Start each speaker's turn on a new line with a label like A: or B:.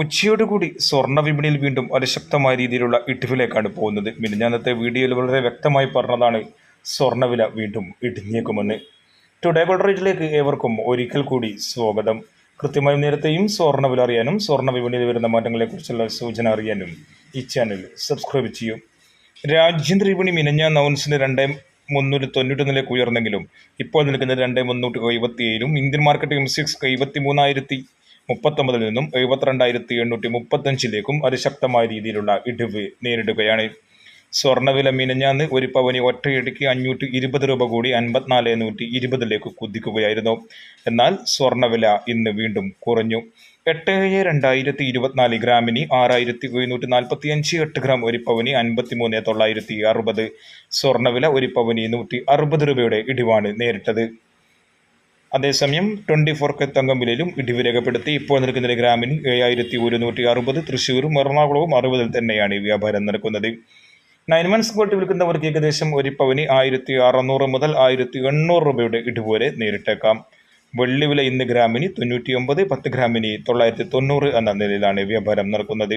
A: ഉച്ചയോടുകൂടി സ്വർണ വിപണിയിൽ വീണ്ടും അതിശക്തമായ രീതിയിലുള്ള ഇടിവിലേക്കാണ് പോകുന്നത്. മിനിഞ്ഞാന്നത്തെ വീഡിയോയിൽ വളരെ വ്യക്തമായി പറഞ്ഞതാണ് സ്വർണവില വീണ്ടും ഇടിഞ്ഞേക്കുമെന്ന്. ടുഡേ ഗോൾഡ് റേറ്റിലേക്ക് ഏവർക്കും ഒരിക്കൽ കൂടി സ്വാഗതം. കൃത്യമായി നേരത്തെയും സ്വർണവില അറിയാനും സ്വർണ വിപണിയിൽ വരുന്ന മാറ്റങ്ങളെക്കുറിച്ചുള്ള സൂചന അറിയാനും ഈ ചാനൽ സബ്സ്ക്രൈബ് ചെയ്യും. രാജ്യാന്തര വിപണി മിനഞ്ഞ ഔൺസിന് രണ്ട് മുന്നൂറ്റി തൊണ്ണൂറ്റൊന്നിലേക്ക് ഉയർന്നെങ്കിലും ഇപ്പോൾ നിൽക്കുന്നത് രണ്ട് മുന്നൂറ്റി എഴുപത്തിയേഴും ഇന്ത്യൻ മാർക്കറ്റ് എം സിക്സ് എഴുപത്തി മൂന്നായിരത്തി മുപ്പത്തൊമ്പതിൽ നിന്നും എഴുപത്തിരണ്ടായിരത്തി എണ്ണൂറ്റി മുപ്പത്തഞ്ചിലേക്കും അതിശക്തമായ രീതിയിലുള്ള ഇടിവ് നേരിടുകയാണ്. സ്വർണവില മിനഞ്ഞാന്ന് ഒരു പവന് ഒറ്റയടിക്ക് അഞ്ഞൂറ്റി ഇരുപത് രൂപ കൂടി അൻപത്തിനാല് നൂറ്റി ഇരുപതിലേക്ക് കുതിക്കുകയായിരുന്നു. എന്നാൽ സ്വർണവില ഇന്ന് വീണ്ടും കുറഞ്ഞു. എട്ട് ഏഴ് രണ്ടായിരത്തി ഇരുപത്തിനാല് ഗ്രാമിന് ആറായിരത്തി എഴുന്നൂറ്റി നാൽപ്പത്തി അഞ്ച് എട്ട് ഗ്രാം ഒരു പവനി അൻപത്തി മൂന്ന് തൊള്ളായിരത്തി അറുപത് സ്വർണവില ഒരു പവനി നൂറ്റി അറുപത് രൂപയുടെ ഇടിവാണ് നേരിട്ടത്. അതേസമയം ട്വന്റി ഫോർ കെ തങ്കം ഇടിവ് രേഖപ്പെടുത്തി. ഇപ്പോൾ നിൽക്കുന്ന ഗ്രാമിന് ഏഴായിരത്തി ഒരുന്നൂറ്റി അറുപത് തൃശ്ശൂരും എറണാകുളവും അറുപതിൽ തന്നെയാണ് ഈ വ്യാപാരം നടക്കുന്നത്. നയൻ മന്ത്സ് ഗോൾഡ് വിൽക്കുന്നവർക്ക് ഏകദേശം ഒരു പവന് ആയിരത്തി അറുന്നൂറ് മുതൽ ആയിരത്തി എണ്ണൂറ് രൂപയുടെ ഇടിവ് വരെ നേരിട്ടേക്കാം. വെള്ളി വില ഇന്ന് ഗ്രാമിന് തൊണ്ണൂറ്റി ഒമ്പത് പത്ത് ഗ്രാമിന് തൊള്ളായിരത്തി തൊണ്ണൂറ് എന്ന നിലയിലാണ് വ്യാപാരം നടക്കുന്നത്.